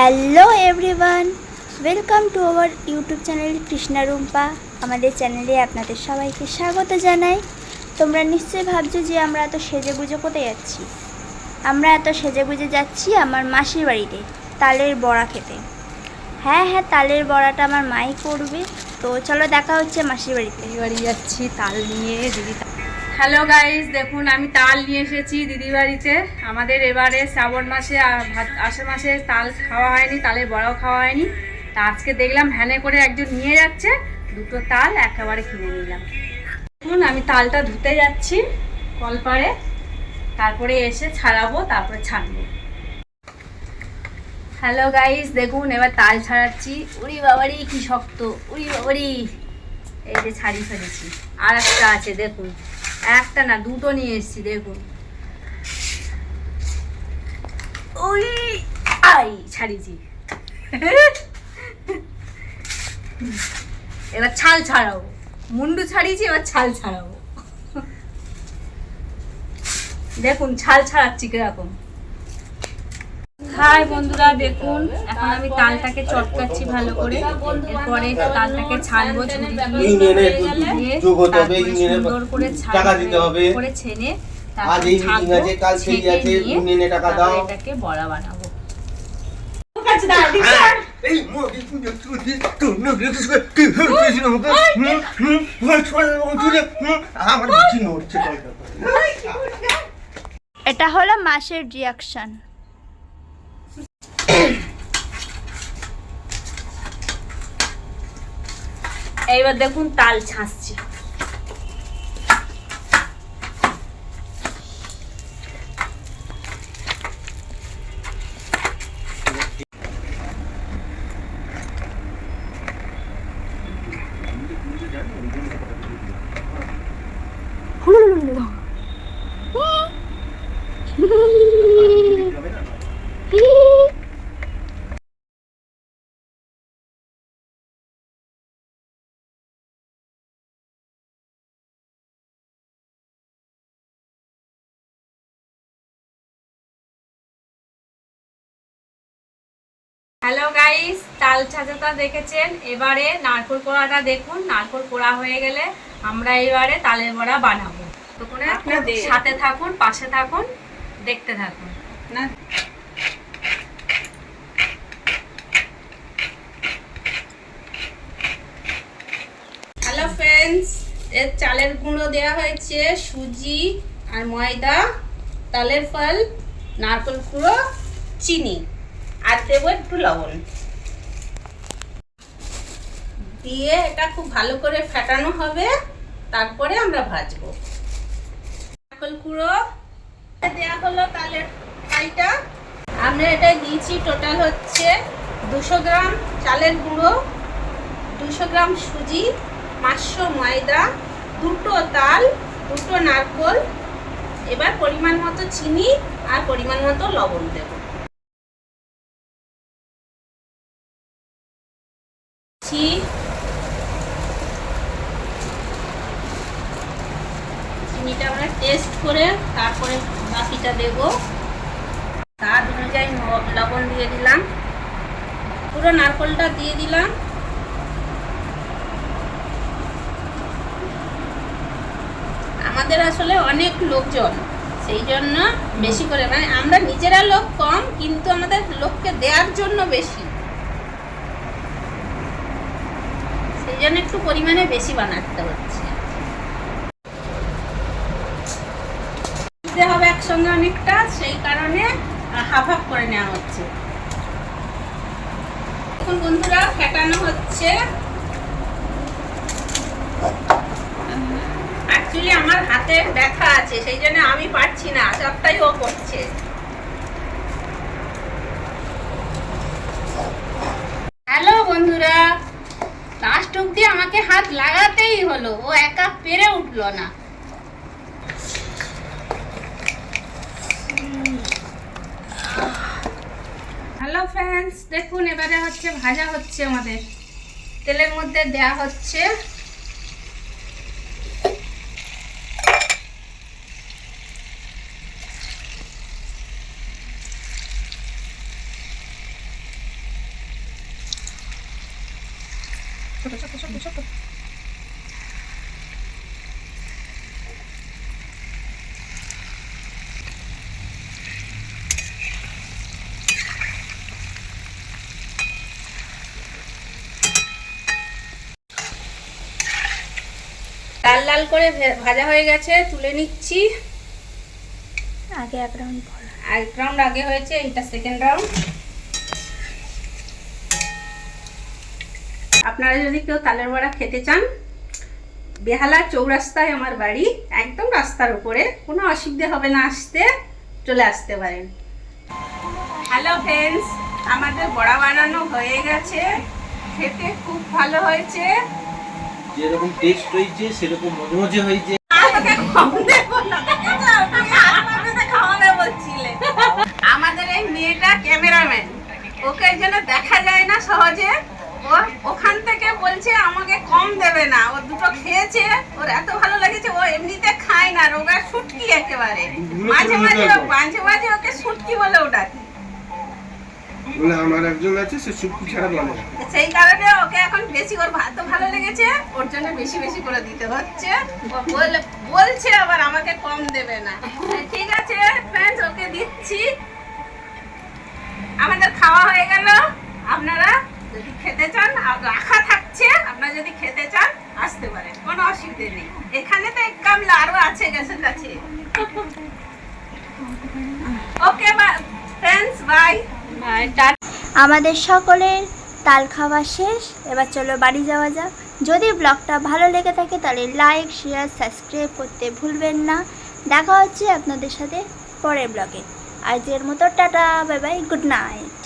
Hello everyone welcome to our YouTube channel Krishna Rumpa আমাদের চ্যানেলে আপনাদের সবাইকে স্বাগত জানাই। তোমরা নিশ্চয়ই ভাবছ যে আমরা এত সেজে গুজে কোথায় যাচ্ছি? আমরা এত সেজে গুজে যাচ্ছি আমার মাসির বাড়িতে, তালের বড়া খেতে। হ্যাঁ হ্যাঁ তালের বড়াটা আমার মাই করবে। তো চলো দেখা হচ্ছে মাসির বাড়িতে। বাড়ি যাচ্ছি, তাল নিয়ে, দিদি হ্যালো গাইস দেখুন, আমি তাল নিয়ে এসেছি দিদি বাড়িতে আমাদের এবারে শ্রাবণ মাসে আষাঢ় মাসে তাল খাওয়া হয়নি, তালের বড়াও খাওয়া হয়নি। তা আজকে দেখলাম ভ্যানে করে একজন নিয়ে যাচ্ছে, দুটো তাল একেবারে কিনে নিলাম। দেখুন, আমি তালটা ধুতে যাচ্ছি কলপারে, তারপরে এসে ছাড়াবো, তারপরে ছাড়বো। হ্যালো গাইস দেখুন, এবার তাল ছাড়াচ্ছি। উড়ি বাবারি, কি শক্ত! উড়ি বাবারি! এই যে ছাড়ি ফেলেছি। আর একটা আছে, দেখুন। একটা না, দুটো নিয়ে এসেছি, দেখুন। ওই, আই ছাড়িছি এবার ছাল ছাড়াবো মুন্ডু ছাড়িয়েছি, এবার ছাল ছাড়াবো দেখুন, ছাল ছাড়াচ্ছি কীরকম। হাই বন্ধুরা দেখুন এখন আমি তালটাকে চটকাচ্ছি ভালো করে এরপরে তালটাকে ছাড়বো সুন্দর করে হবে। করে ছেনে আজ এই meeting আছে, কাল সেই আছে, ইউনিয়নে টাকা দাও। এটাকে বড়া বানাবো এই মোদি তুই একটু দি তুই নোটিস করে তুই হচ্ছিস হুম হুম ভয় ছড়া উঠে হুম আমার কি নড়ছে এটা হলো মাসের রিয়াকশন এইবার দেখুন তাল ছাঁচছি। হ্যালো গাইস তাল ছাঁচাটা দেখেছেন? এবারে নারকোল কোড়াটা দেখুন। নারকোল কোড়া হয়ে গেলে আমরা এবারে তালের বড়া বানাবো। তখন সাথে থাকুন পাশে থাকুন দেখতে থাকুন। না। হ্যালো ফ্রেন্ডস এর চালের গুঁড়ো দেওয়া হয়েছে সুজি আর ময়দা তালের ফল নারকেল কুড়ো চিনি। আর দেবো একটু লবণ। দিয়ে এটা খুব ভালো করে ফেটানো হবে, তারপরে আমরা ভাজবো। নারকেল কুড়ো দেওয়া হলো তালের ফলটা আমরা এটা দিয়েছি টোটাল হচ্ছে দুশো গ্রাম চালের গুঁড়ো, দুশো গ্রাম সুজি, পাঁচশো ময়দা, দুটো তাল, দুটো নারকোল, এবার পরিমাণ মতো চিনি আর পরিমাণ মতো লবণ দেব। চি- চিনিটা আমরা টেস্ট করে তারপরে বাকিটা দেব। স্বাদ অনুযায়ী লবণ দিয়ে দিলাম। পুরো নারকোলটা দিয়ে দিলাম। আমাদের আসলে অনেক লোকজন, সেই জন্য বেশি করে মানে আমরা নিজেরা লোক কম, কিন্তু আমাদের লোককে দেওয়ার জন্য বেশি। জন্য একটু পরিমাণে বেশি বানাতে হচ্ছে। হবে একসঙ্গে অনেকটা, সেই কারণে হাফ হাফ করে নেওয়া হচ্ছে। এখন বন্ধুরা, ফেটানো হচ্ছে। অ্যাকচুয়ালি আমার হাতে ব্যথা আছে, সেই জন্য আমি পারছি না, সবটাই ও করছে। হ্যালো বন্ধুরা লাস্ট দিয়ে আমাকে হাত লাগাতেই হলো, ও একা পেরে উঠল না। হ্যালো ফ্রেন্ডস, দেখুন এবারে হচ্ছে ভাজা হচ্ছে আমাদের। তেলের মধ্যে দেয়া হচ্ছে ছোট ছোট ছোট ছোট লাল লাল করে ভাজা হয়ে গেছে তুলে নিচ্ছি। আগে এক রাউন্ড এক রাউন্ড আগে হয়েছে এটা সেকেন্ড রাউন্ড আপনারা যদি কেউ তালের বড়া খেতে চান বেহালা চৌরাস্তায় আমার বাড়ি একদম রাস্তার উপরে কোনো অসুবিধে হবে না আসতে চলে আসতে পারেন। হ্যালো ফ্রেন্ডস আমাদের বড়া বানানো হয়ে গেছে। খেতে খুব ভালো হয়েছে। যেরকম টেস্ট হয়েছে সেরকম মজে মজে হয়েছে আমাকে কম দেবো না, দেখেছ? তুমি আমাকে খাওয়াবে বলছিলে। আমাদের এই মেয়েটা ক্যামেরাম্যান ওকে এই জন্য দেখা যায় না সহজে ও ওখান থেকে বলছে আমাকে কম দেবে না ও দুটো খেয়েছে ওর এত ভালো লেগেছে ও এমনিতে খায় না রোগা শুটকি একেবারে। মাঝে মাঝে মাঝে মাঝে ওকে শুটকি বলে আমার একজন আছে সে সুপ্তি ছাড়া বলে সেই কারণে ওকে এখন বেশি ওর ভাত ভালো লেগেছে ওর জন্য বেশি বেশি করে দিতে হচ্ছে। বলছে আবার আমাকে কম দেবে না। ঠিক আছে ফ্রেন্ডস ওকে দিচ্ছি। আমাদের খাওয়া হয়ে গেল। আপনারা যদি খেতে চান আর রাখা থাকছে আপনারা যদি খেতে আসতে পারেন কোনো অসুবিধে নেই। এখানে তো এক কামলা আরও আছে গ্যাসের কাছে। ওকে ফ্রেন্ডস বাই আমাদের সকলের তাল খাওয়া শেষ এবার চলো বাড়ি যাওয়া যাক। যদি ব্লগটা ভালো লেগে থাকে তাহলে লাইক শেয়ার সাবস্ক্রাইব করতে ভুলবেন না। দেখা হচ্ছে আপনাদের সাথে পরের ব্লগে। আজকের মতো tata bye bye good night